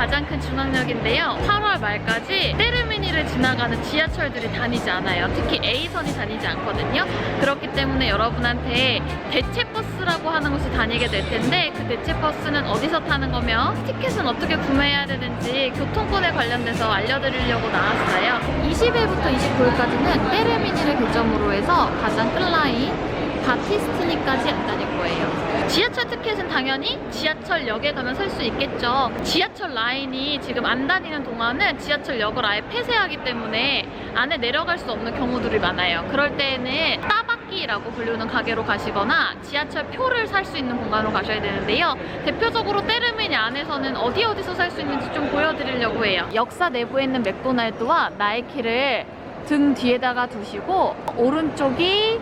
가장 큰 중앙역인데요. 8월 말까지 때르미니를 지나가는 지하철들이 다니지 않아요. 특히 A선이 다니지 않거든요. 그렇기 때문에 여러분한테 대체 버스라고 하는 곳이 다니게 될 텐데 그 대체 버스는 어디서 타는 거며 티켓은 어떻게 구매해야 되는지 교통권에 관련돼서 알려드리려고 나왔어요. 20일부터 29일까지는 때르미니를 개점으로 해서 가장 큰 라인 바티스티니까지 안 다닐 거예요. 지하철 티켓은 당연히 지하철역에 가면 살 수 있겠죠. 지하철 라인이 지금 안 다니는 동안은 지하철역을 아예 폐쇄하기 때문에 안에 내려갈 수 없는 경우들이 많아요. 그럴 때에는 따박기라고 불리는 가게로 가시거나 지하철 표를 살 수 있는 공간으로 가셔야 되는데요. 대표적으로 때르미니 안에서는 어디 어디서 살 수 있는지 좀 보여드리려고 해요. 역사 내부에 있는 맥도날드와 나이키를 등 뒤에다가 두시고 오른쪽이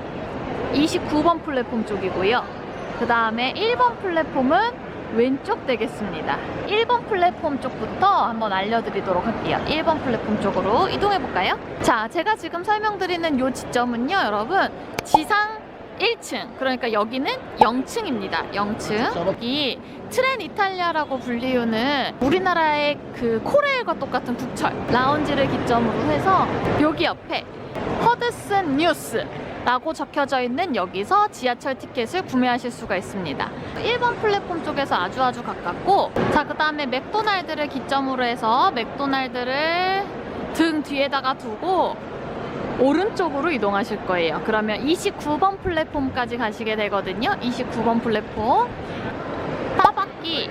29번 플랫폼 쪽이고요. 그 다음에 1번 플랫폼은 왼쪽 되겠습니다. 1번 플랫폼 쪽부터 한번 알려드리도록 할게요. 1번 플랫폼 쪽으로 이동해 볼까요? 자, 제가 지금 설명드리는 이 지점은요, 여러분. 지상 1층, 그러니까 여기는 0층입니다. 0층. 여기 트렌 이탈리아라고 불리우는 우리나라의 그 코레일과 똑같은 국철 라운지를 기점으로 해서 여기 옆에 허드슨 뉴스 라고 적혀져 있는 여기서 지하철 티켓을 구매하실 수가 있습니다. 1번 플랫폼 쪽에서 아주 아주 가깝고 자그 다음에 맥도날드를 기점으로 해서 맥도날드를 등 뒤에다가 두고 오른쪽으로 이동하실 거예요. 그러면 29번 플랫폼까지 가시게 되거든요. 29번 플랫폼 따박기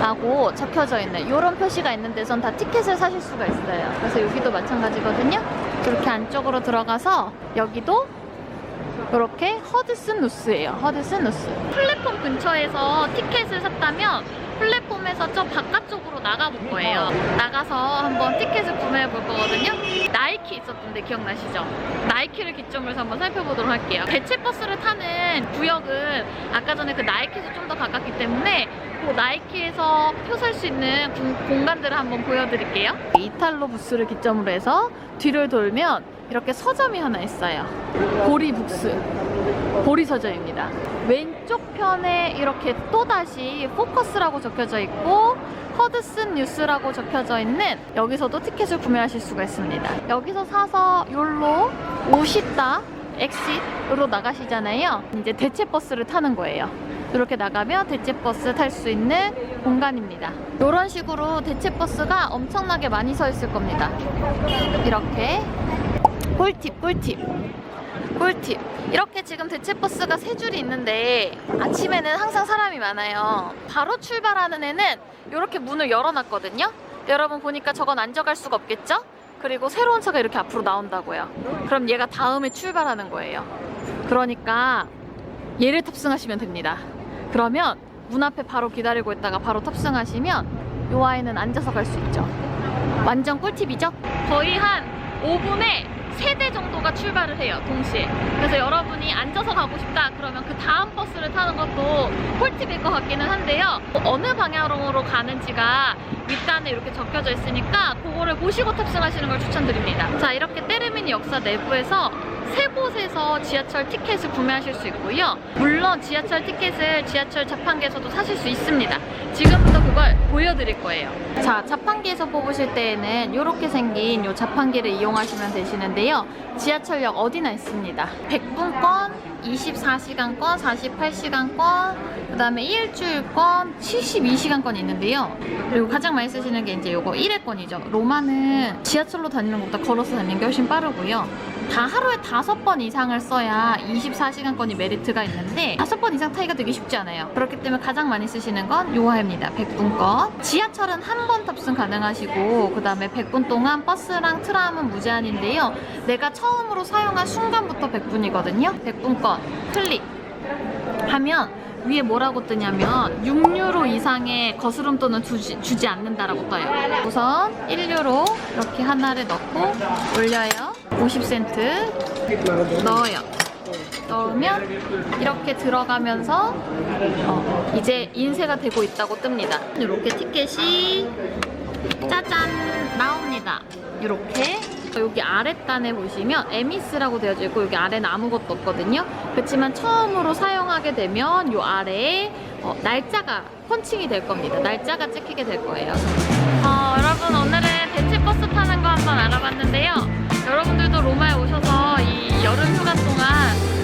라고 적혀져 있는 이런 표시가 있는 데선 다 티켓을 사실 수가 있어요. 그래서 여기도 마찬가지거든요. 이렇게 안쪽으로 들어가서 여기도 이렇게 허드슨 누스예요. 허드슨 누스. 플랫폼 근처에서 티켓을 샀다면 플랫폼에서 저 바깥쪽으로 나가볼 거예요. 나가서 한번 티켓을 구매해 볼 거거든요. 나이키 있었던데 기억나시죠? 나이키를 기점으로 해서 한번 살펴보도록 할게요. 대체 버스를 타는 구역은 아까 전에 그 나이키에서 좀 더 가깝기 때문에 그 나이키에서 표 살 수 있는 공- 공간들을 한번 보여드릴게요. 이탈로 부스를 기점으로 해서 뒤를 돌면 이렇게 서점이 하나 있어요. 보리 북스. 보리 서점입니다. 왼쪽 편에 이렇게 또다시 포커스라고 적혀져 있고 허드슨 뉴스라고 적혀져 있는 여기서도 티켓을 구매하실 수가 있습니다. 여기서 사서 욜로 오시다 엑싯으로 나가시잖아요. 이제 대체 버스를 타는 거예요. 이렇게 나가면 대체 버스 탈 수 있는 공간입니다. 이런 식으로 대체 버스가 엄청나게 많이 서 있을 겁니다. 이렇게 꿀팁 꿀팁. 꿀팁. 이렇게 지금 대체버스가 세 줄이 있는데 아침에는 항상 사람이 많아요. 바로 출발하는 애는 이렇게 문을 열어놨거든요. 여러분 보니까 저건 앉아갈 수가 없겠죠? 그리고 새로운 차가 이렇게 앞으로 나온다고요. 그럼 얘가 다음에 출발하는 거예요. 그러니까 얘를 탑승하시면 됩니다. 그러면 문 앞에 바로 기다리고 있다가 바로 탑승하시면 요 아이는 앉아서 갈 수 있죠. 완전 꿀팁이죠? 거의 한 5분에 3대 정도가 출발을 해요, 동시에. 그래서 여러분이 앉아서 가고 싶다, 그러면 그 다음 버스를 타는 것도 꿀팁일 것 같기는 한데요. 어느 방향으로 가는지가 윗단에 이렇게 적혀져 있으니까 그거를 보시고 탑승하시는 걸 추천드립니다. 자, 이렇게 때르미니 역사 내부에서 세 곳에서 지하철 티켓을 구매하실 수 있고요. 물론 지하철 티켓을 지하철 자판기에서도 사실 수 있습니다. 지금부터 그걸 보여드릴 거예요. 자, 자판기에서 뽑으실 때에는 이렇게 생긴 이 자판기를 이용하시면 되시는데요. 지하철역 어디나 있습니다. 100분권, 24시간권, 48시간권, 그 다음에 일주일권, 72시간권이 있는데요. 그리고 가장 많이 쓰시는 게 이제 요거 1회권이죠. 로마는 지하철로 다니는 것보다 걸어서 다니는 게 훨씬 빠르고요. 다 하루에 다섯 번 이상을 써야 24시간권이 메리트가 있는데 다섯 번 이상 타기가 되게 쉽지 않아요. 그렇기 때문에 가장 많이 쓰시는 건 요하입니다. 100분권. 지하철은 한 번 탑승 가능하시고 그 다음에 100분 동안 버스랑 트람은 무제한인데요. 내가 처음으로 사용한 순간부터 100분이거든요. 100분권 클릭 하면 위에 뭐라고 뜨냐면 6유로 이상의 거스름 돈은 주지, 주지 않는다라고 떠요. 우선 1유로 이렇게 하나를 넣고 올려요. 50센트 넣어요. 넣으면 이렇게 들어가면서 어, 이제 인쇄가 되고 있다고 뜹니다. 이렇게 티켓이 짜잔 나옵니다. 이렇게 여기 아랫단에 보시면 에미스라고 되어져 있고 여기 아래는 아무것도 없거든요. 그렇지만 처음으로 사용하게 되면 이 아래에 어, 날짜가 펀칭이 될 겁니다. 날짜가 찍히게 될 거예요. 어, 여러분 오늘은 대체버스 타는 거 한번 알아봤는데요. 여러분들도 로마에 오셔서 이 여름 휴가 동안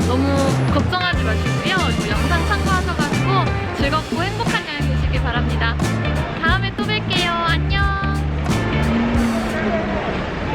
너무 걱정하지 마시고요. 영상 참고하셔가지고 즐겁고 행복한 여행 되시길 바랍니다.